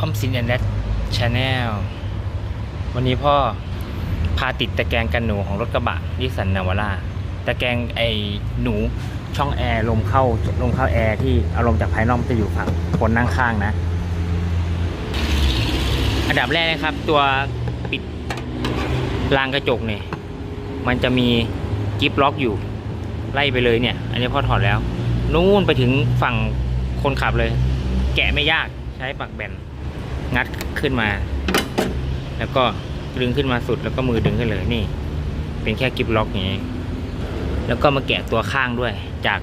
ออมสินแอนด์ชาแนลวันนี้พ่อพาติดตะแกรงกันหนูของรถกระบะนิสันนาวาร่าตะแกรงไอ้หนูช่องแอร์ลมเข้าลมเข้าแอร์ที่อารมณ์จากภายนอกจะอยู่ฝั่งคนนั่งข้างนะ อันดับแรกนะครับ ตัวปิดรางกระจกเนี่ยมันจะมีกิฟล็อกอยู่ ไล่ไปเลยเนี่ย อันนี้พ่อถอดแล้ว นู่นไปถึงฝั่งคนขับเลย แกะไม่ยากใช้ปักแบน งัดขึ้นมา แล้วก็ดึงขึ้นมาสุดแล้วก็มือดึงขึ้นเลยนี่ เป็นแค่กิฟล็อกอย่างนี้แล้วก็มาแกะตัวข้างด้วย จาก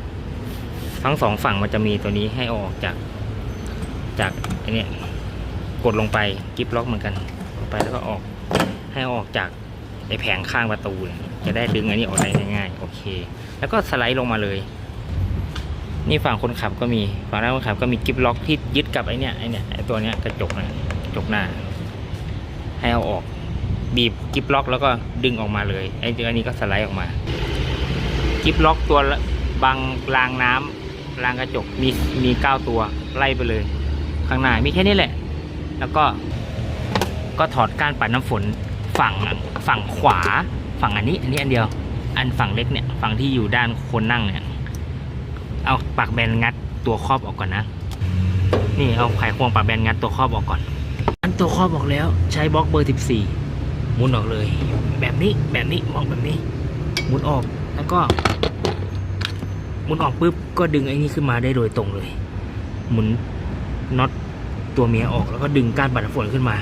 ทั้งสองฝั่งมันจะมีตัวนี้ให้ออกจาก จากอเนี้ยกดลงไปกิฟล็อกเหมือนกันลงไปแล้วก็ออกให้ออกจากไอแผงข้างประตูจะได้ดึงอันนี้ออกได้ง่ายๆโอเค แล้วก็สไลด์ลงมาเลย นี่ฝั่งคนขับก็มีฝั่งหน้าคนขับก็มีกิฟล็อกที่ยึดกับไอเนี้ยไอเนี้ยไอตัวเนี้ยกระจกนะกระจกหน้า ให้เอาออกบีบกิฟล็อกแล้วก็ดึงออกมาเลยไอตัวนี้ก็สไลด์ออกมากิฟล็อกตัวบางรางน้ำรางกระจกมีมีเก้าตัวไล่ไปเลย ข้างหน้ามีแค่นี้แหละ แล้วก็ก็ถอดก้านปัดน้ำฝนฝั่งฝั่งขวา ฝั่งอันนี้ อันนี้อันเดียว อันฝั่งเล็กเนี่ยฝั่งที่อยู่ด้านคนนั่งเนี่ย เอาปากแบนงัดตัวครอบออกก่อนนะ นี่เอาไขควงปากแบนงัดตัวครอบออกก่อนอันตัวครอบออกแล้วใช้บล็อกเบอร์ 14หมุนออกเลย แบบนี้แบบนี้มองแบบนี้หมุนออกแล้วก็หมุนออกปุ๊บก็ดึงไอ้นี่ขึ้นมาได้โดยตรงเลย หมุนน็อตตัวเมียออกแล้วก็ดึงก้านปัดน้ำฝนขึ้นมา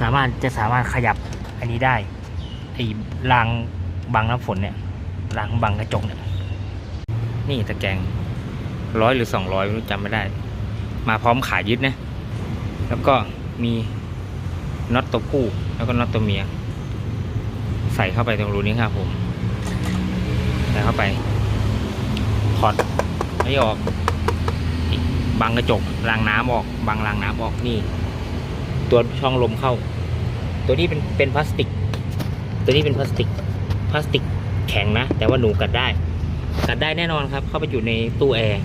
สามารถจะสามารถขยับอันนี้ได้ไอ้รางบังน้ำฝนเนี่ยรางบังกระจกเนี่ยนี่ตะแกรง ร้อยหรือสองร้อยไม่รู้จำไม่ได้ มาพร้อมขายึดนะ แล้วก็มีน็อตตัวผู้แล้วก็น็อตตัวเมีย ใส่เข้าไปตรงรูนี้ครับผมใส่เข้าไปถอดไม่ออกบังกระจกรางน้ำออกบังรางน้ำออกนี่ ตัวช่องลมเข้า ตัวนี้เป็นเป็นพลาสติก ตัวนี้เป็นพลาสติกพลาสติกแข็งนะ แต่ว่าหนูกัดได้ กัดได้แน่นอนครับ เข้าไปอยู่ในตู้แอร์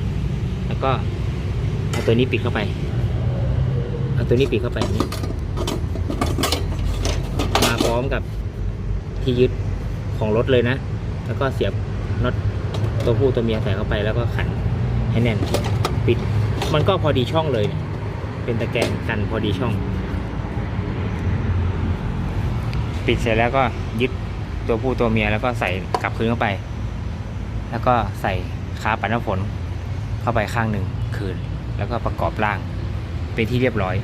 แล้วก็เอาตัวนี้ปิดเข้าไป เอาตัวนี้ปิดเข้าไปอย่างนี้ มาพร้อมกับที่ยึดของรถเลยนะ แล้วก็เสียบน็อตตัวผู้ตัวเมียใส่เข้าไปแล้วก็ขันให้แน่น ปิด มันก็พอดีช่องเลยเนี่ย เป็นตะแกรงกันพอดีช่อง ปิดเสร็จแล้วก็ยึดตัวผู้ตัวเมียแล้วก็ใส่กลับคืนเข้าไป แล้วก็ใส่ขาปัดน้ำฝน เข้าไปข้างหนึ่งคืน แล้วก็ประกอบร่างเป็นที่เรียบร้อย